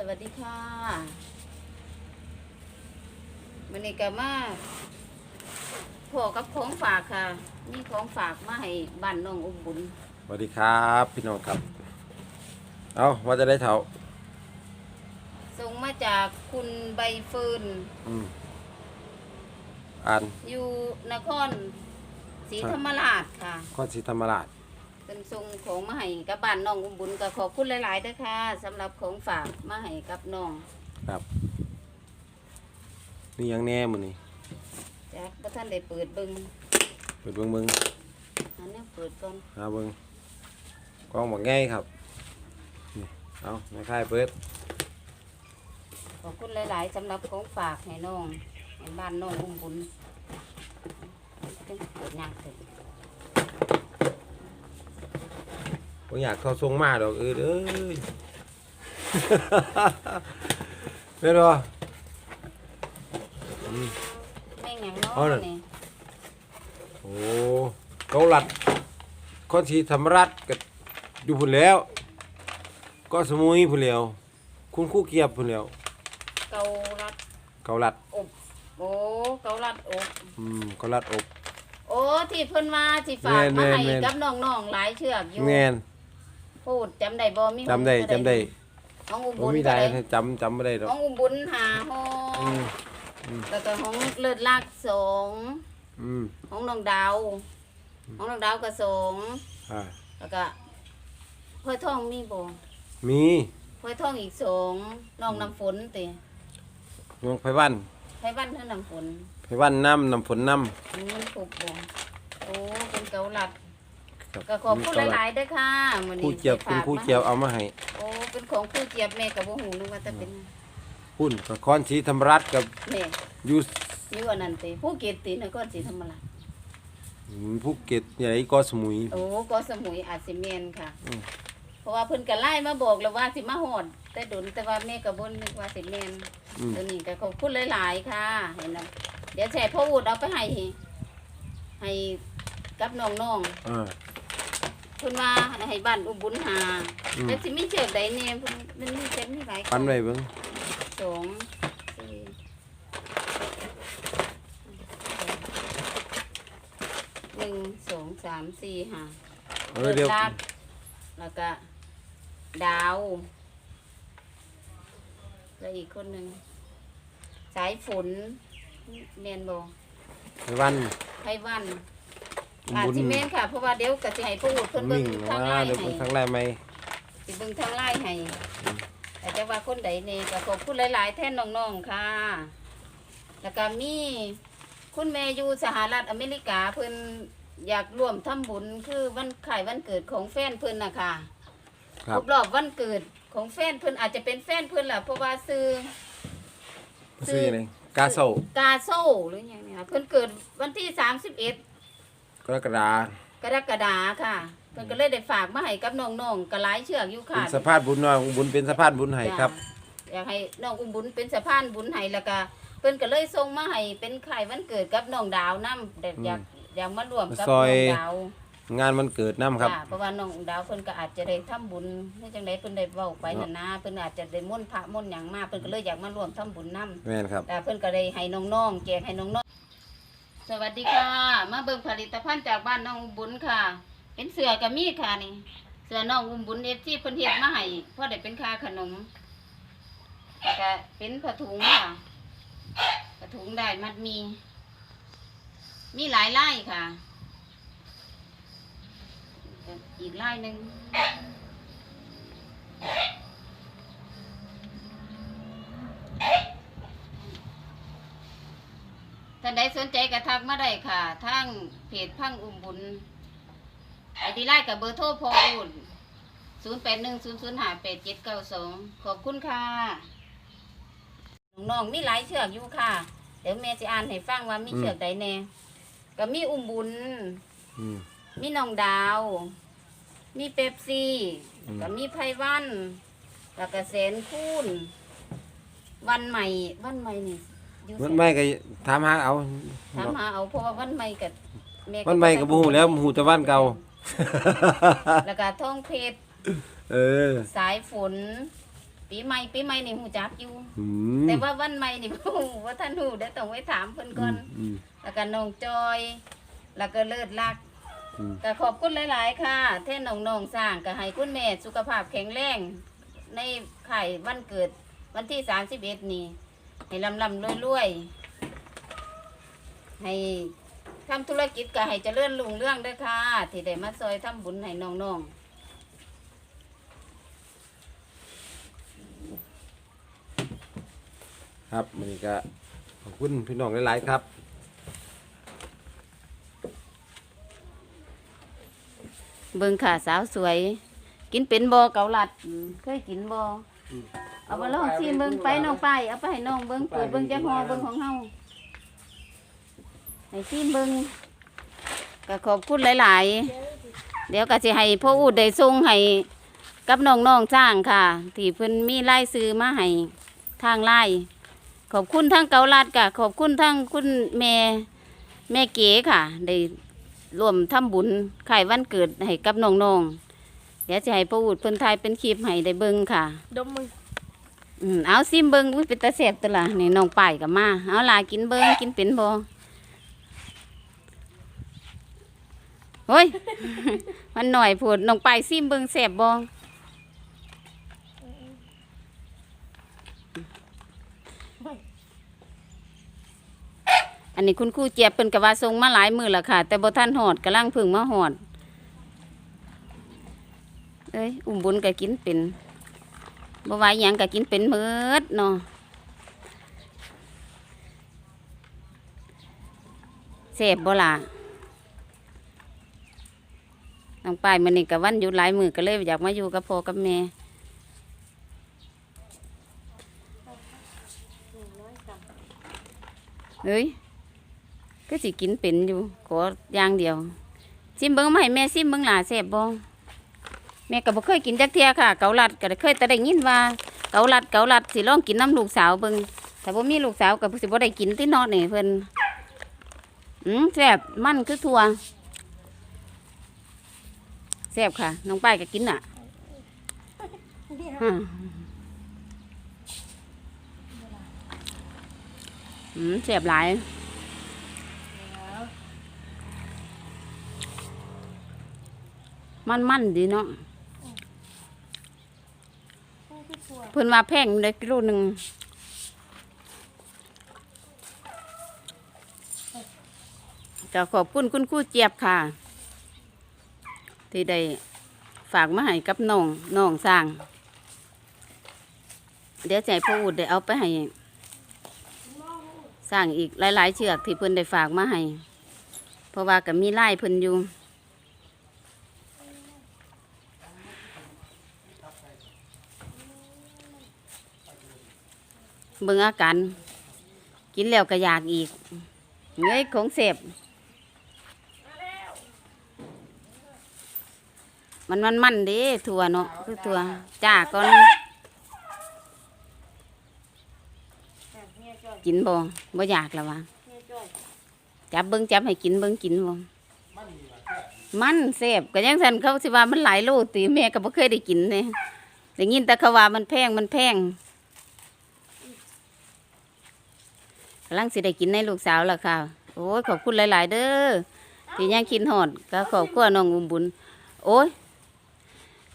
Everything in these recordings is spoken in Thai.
สวัสดีค่ะมันนี้ก็มาพอกับของฝากค่ะ นี่ของฝากมาให้บ้านน้องอุ้มบุญสวัสดีครับ พี่น้องครับ เอาว่าจะได้เถาส่งมาจากคุณใบเฟิร์นอืมอ่านอยู่นครศรีธรรมราชค่ะข้อสีธรรมราช เป็นส่งของมาให้กับบ้านน้องอุ้มบุญก็ขอบคุณหลายๆด้วยค่ะสำหรับของฝากมาให้กับน้องครับนี่ยังแน่มือนี่จากพระท่านได้เปิดเบิงเปิดเบิ้งเบิ้งอันนี้เปิดก่อนหาเบิ้งกล้องบอกง่ายครับนี่เอาไม่ค่ายเปิดขอบคุณหลาย ๆสำหรับของฝากให้น้องให้บ้านน้องอุ้มบุญเปิดยากถึงผ มอยากเข้าทรงมาดอกเออเอ้ยไม่รอแม่งหยังเน้อเอาน่ะนี่โอ้เกาลัดข้อสีธรรมราชก็อยู่พุ่นแล้วก็สมุยพุ่นแล้วคุณครู่เกียบพุ่นแล้วเกาลัดเกาลัดอบ โอ้เกาลัดอบ อืมเกาลัดอบ โอ้ที่เพิ่นมาที่ฝากแม่มานให้แม่น กับน้องๆหลายเชือกอยู่แม่น พูดจำได้บ่มีจำได้ของจำได้ของอุ้มบ่บุญมีได้เท่าใดจำจำไม่ได้หรอกของอุ้มบุญหาห้ออืงมแล้วก็ของเลิศลักษณ์สองอืมของน้องดาวของน้องดาวก็สองอ่าแล้วก็เพื่อท่องมีบ่มีเพื่อท่องอีกสองน้องน้ำฝนติหลวงไผวันไผวันเท่าน้ำฝนไผวันน้ำน้ำฝนน้อืมมันถูกบ่โอ้เป็นเกาลัดำ ครับก็ขอบคุณหลายๆเด้วยค่ะมื้อครู่นี้เจียบคุณครู่เจียบเอามาให้โอ้เป็นของครู่เจี๊ยบแม่ก็บ่ฮู้นึกว่าจะเป็นพุ่นกับคอนสีธรรมรัฐกับแม่อยูอยู่อันนั้นติภูเก็ตตินครศรีธรรมราชภูเก็ตใหญ่ก็สมุย โอ้ก็สมุยอาจสิแม่นค่ะอืมเพราะว่าเพิ่นก็ไล่มาบอกแล้วว่าสิมาฮอดแต่ดุนแต่ว่าแม่ก็บ่นึกว่าสิแม่นอืมตัวนี้ก็ขอบคุณหลายๆค่ะ เห็นแล้วเดี๋ยวแชร์พ่ออูดเอาไปให้ให้กับน้องอ่าๆ เพิ่นว่าให้บ้านอุบุญหาอืมแต่สิมีเชือกใดเนี่ยเพิ่นมันมีเชือกมีหลายปันไว้เบิ่งสองสี่หนึ่งสองสามสี่ห้าเออเดี๋ยวลักแล้วก็ ดาวแล้วอีกคนหนึ่งสายฝนเมียนโบไผวันไพวัน อุ้มอาจบุญสิเมนค่ะ เพราะว่าเดี๋ยวก็สิให้ผู้อุดเพิ่นเบิ่มิ่งงทางมาไล่เดี๋ยวให้เบิ่งทางไล่ไหม สิเบิ่งทางไล่ให้แต่จะว่าคนใดเนี่ยก็ขอบคุณหลายๆแท่นน้องๆค่ะ แล้วก็มีคุณแม่อยู่สหรัฐอเมริกาเพิ่นอยากร่วมทำบุญคือวันขายวันเกิดของแฟนเพิ่นน่ะค่ะครัครบ บรอบวันเกิดของแฟนเพิ่นอาจจะเป็นแฟนเพิ่นล่ะเพราะว่าซื้อซื้อยังไงกาโซกาโซ่หรือยังไงค่ะเพิ่นเกิดวันที่สามสิบเอ็ด กรกฎากรกฎาค่ะเพิ่นก็เลยได้ฝากมาให้กับน้องๆกระหลายเชือกอยู่เป็ค่ะนสะพานบุญน้อยอุ้มบุญเป็นสะพานบุญให้ครับจ้ะอยากให้น้องอุ้มบุญเป็นสะพานบุญให้แล้วก็เพิ่นก็เลยส่งมาให้เป็นไข่วันเกิดกับน้องดาวนํแต่อยากอยากมาร่วมกับซน้ออย งดาวงานมันเกิดน้ำครับจ้ะเพราะว่าน้องดาวเพิ่นก็อาจจะได้ทำบุญในจังไดเพิ่นได้เว้าไปนั่นนะเพิ่นอาจจะได้ม่นต์พระม่นต์หยังมาเพิ่นก็เลยอยากมาร่วมทำบุญนํแม่นครับ แต่เพิ่นก็ได้ให้น้องๆแจกให้น้องๆ สวัสดีค่ะ มาเบิ่งผลิตภัณฑ์จากบ้านน้องอุบุญค่ะ เป็นเสือกับมีค่ะนี่ เสือน้องอุบุญเอฟที่เพิ่นเฮ็ดมาให้พราะได้เป็นค่าขนมแล้วก็เป็นผ้าถุงค่ะผ้าถุงได้มัดมี มีหลายลายค่ะ อีกลายหนึ่ง ท่านใดสนใจกระทักมาได้ค่ะทางเพจพังอุ้มบุญไอดีไลน์กับเบอร์โทรพออุ่นศูนย์แปดหนึ่งศูนย์ศูนย์ห้าแปดเจ็ดเก้าสองขอบคุณค่ะน้องๆมีหลายเชือกอยู่ค่ะ เดี๋ยวแม่จะอ่านให้ฟังว่ามีเชือกใดแน่ก็มีอุ้มบุญ อืม มีน้องดาว มีเป๊ปซี่อืมก็มีไพวันแล้วก็แสนคูณวันใหม่ วันใหม่นี่ อยู่มันไสไม่ก็ถามหาเอา ถามหาเอาเพราะว่าวันใหม่กับแมันไม่ก็บ่ฮู้แล้วฮู้แต่วันเก่า แล้วก็ท่องเพชรเออ สายฝน ปีใหม่ปีใหม่นี่หูจักอยู่ อืมแต่ว่าวันใหม่นี่บ่ฮู้ว่าท่านฮู้เดี๋ยวต้องไปถามเพิ่นก่อน อืม แล้วก็น้องจอย แล้วก็เลิศลักษณ์อืม ก็ขอบคุณหลาย ๆ ค่ะแท่นน้องๆสร้างก็ให้คุณแม่สุขภาพแข็งแรง ในไข่วันเกิดวันที่สามสิบเอ็ดนี่ ให้ลำลำรวยรวยๆให้ทำธุรกิจก็ให้เจริญรุ่งเรื่องด้วยค่ะ ที่ได้มาซอยทำบุญให้น้องครับมันนี้ก็ขอบคุณพี่น้องหลายๆครับๆเบิ่งค่ะสาวสวย กินเป็นบอเกาลัดอืมเคยกินบอ เอามาลองชิมเบิ่งไปน้องไปเอาไปให้น้องเบิ่งเปิดเบิ่งจะหอเบิ่งของเฮาให้ชิมเบิ่งก็ขอบคุณหลาย ๆ เดี๋ยวก็สิให้พ่ออูดได้ส่งให้กับน้องๆจ้างค่ะ ที่เพิ่นมีรายซื้อมาให้ทางไลน์ขอบคุณทั้งเกาลัดกะขอบคุณทั้งคุณแม่แม่เก๋ค่ะ ได้ร่วมทำบุญไข่วันเกิดให้กับน้องๆเดี๋ยวจะให้พ่ออูดเพิ่นทายเป็นคลิปให้ได้เบิ่งค่ะ ดมมือ อืมเอาซิมเบิงอุ้ยเป็นตาแซ่บตัวละนี่น้องป้ายก็มา เอาล่ะกินเบิงกินเป็นบ่โอ้ย มันหน่อยพูดน้องป้ายซิมเบิงแซ่บบ่อันนี้คุณครูเจี๊ยบเพิ่นก็ว่าส่งมาหลายมือแล้วค่ะ แต่บ่ทันฮอดกำลังพิ่งมาฮอด เอ้ย อุ้มบุญก็กินเป็น บ่ว่าหยังก็กินเป็นมืดเนาะแซ่บบ่ล่ะน้องป้ายมื้อนี้ก็วันหยุดหลายมือก็เลยอยากมาอยู่กับพ่อกับแม่เฮ้ยก็สิกินเป็นอยู่ขออย่างเดียวซิมเบิ่งมาให้แม่ซิมเบิ่งหล่ะแซ่บบ่ แม่ก็บ่เคยกินจักเที่ยค่ะ เกาลัดก็เคยแต่ได้ยินว่า เกาลัดเกาลัดสิลองกินน้ำลูกสาวเบิ่งถ้าบ่มีลูกสาวก็สิบ่ได้กินที่นอดนี่เพิ่นอืมแซ่บมันคือถั่วแซ่บค่ะ น้องป้ายก็กินอะอืมอืมแซ่บหลายมันมันๆดีเนาะ เพิ่นว่าแพงเลยกิโลหนึ่งก็ขอบคุณคุณครูเจี๊ยบค่ะ ที่ได้ฝากมาให้กับน้องน้องสร้าง เดี๋ยวใจพ่ออุดได้เอาไปให้สร้างอีกหลาย ๆ เชือกที่เพิ่นได้ฝากมาให้เพราะว่าก็มีไล่เพิ่นอยู่ เบิ่งอาการกินแล้วก็อยากอีกเงยของเสพมันมันมันด้ถั่วเนาะคือถั่วจ้าก่อนกินบ่บ่อยากแล้ววะจับเบิ่งจับให้กินเบิ่งกินบ่มันเสพก็ยังสันเขาสิว่ามันหลายโลติแม่ก็บ่เคยได้กินเลยได้ยินแต่เขาว่ามันแพงมันแพง กำลังสิได้กินในลูกสาวล้วค่ะ โอ้ยขอบคุณหลาย ๆ เด้อที่ยังกินหอดก็ขอบคุณน้องอุ้มบุญ โอ้ย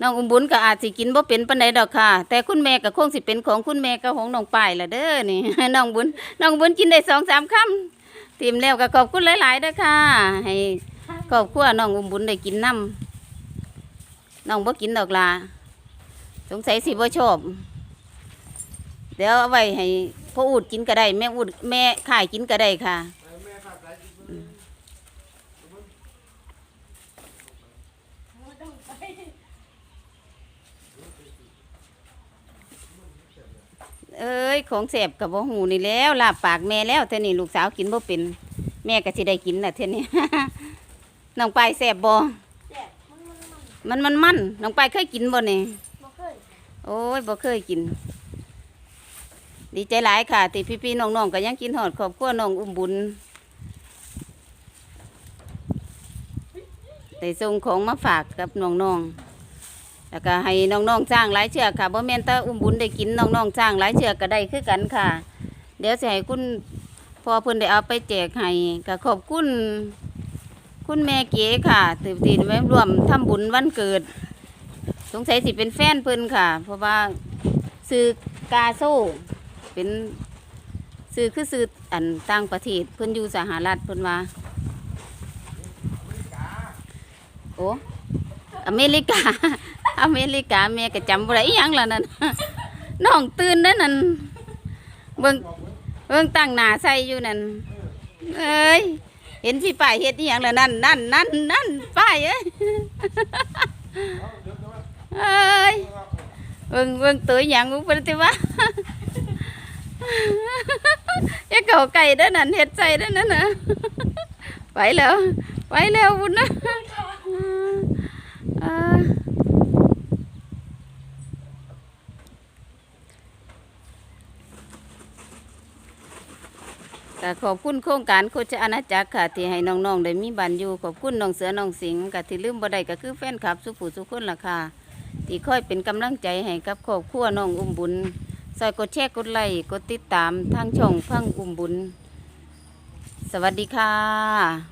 น้องอุ้มบุญก็อาจสิกินบ่เป็นปานใดดอกค่ะ แต่คุณแม่ก็คงสิเป็นของคุณแม่กับของน้องป้ายละเด้อนี่น้องบุญน้องบุญกินได้สองสามคำทีมแล้วก็ขอบคุณหลายๆเด้อค่ะ ให้ครอบครัวน้องอุ้มบุญได้กินน้ำน้องบ่กินดอกลาสงสัยสิบ่ชอบเดี๋ยวเอาไว้ให้ พ่ออูดกินก็ได้ แม่อูดแม่ข่ายกินก็ได้ค่ะอืมเอ้ย ของแสบกับบ่หูนี่แล้วลาบปากแม่แล้วเท่านี้ลูกสาวกินบ่เป็น แม่ก็สิได้กินน่ะเท่านี้ น้องปลายแสบบ่มันมันมันน้องปลายเคยกินบ่เนี่ยบ่เคยโอ้ยบ่เคยกิน ดีใจหลายค่ะที่พี่ๆน้องๆก็ยังกินหอดครอบครัวน้องอุ้มบุญได้ส่งของมาฝากกับน้องแล้วก็ให้น้องๆจ้างหลายเชือกค่ะบ่แม่นแต่อุ้มบุญได้กินน้องๆจ้างหลายเชือกก็ได้คือกันค่ะ เดี๋ยวสิให้คุณพอเพิ่นได้เอาไปแจกให้ก็ขอบคุณคุณแม่เก๋ค่ะตื่นตีนไว้รวมทำบุญวันเกิด สงสัยสิเป็นแฟนเพิ่นค่ะ เพราะว่าซื้อกาโซ่ เป็นซื้อคือซื้ออันต่างประเทศเพิ่นอยู่สหรัฐเพิ่นว่า โอ้อเมริกา อเมริกาแม่ก็จำบ่ได้อีหยังล่ะนั่นน้องตื่นเด้อนั่นเบิ่งเบิ่งตั้งหน้าใส่อยู่นั่นเอ้ยเห็นพี่ป้ายเฮ็ดอีหยังล่ะนั่นนั่นนั่นนั่นป้ายเอ้ยเอ้ยเบิ่งเบิ่งตัวอหย่างมึงเป็นติวะ อย่าเก่าไก่เด้อนั่นเฮ็ดใจเด้อนั่นน่ะไปแล้วไปแล้วบุญนะเออก็ขอบคุณโครงการโคชอาณาจักรค่ะที่ให้น้องๆได้มีบ้านอยู่ขอบคุณน้องเสือน้องสิงห์ก็ที่ลืมบ่ได้ก็คือแฟนคลับ สุผู้สุคนล่ะค่ะที่คอยเป็นกำลังใจให้กับครอบครัวน้องอุ้มบุญ ซอยกดแชร์กดไลค์กดติดตามทางช่องพังอุ้มบุญ สวัสดีค่ะ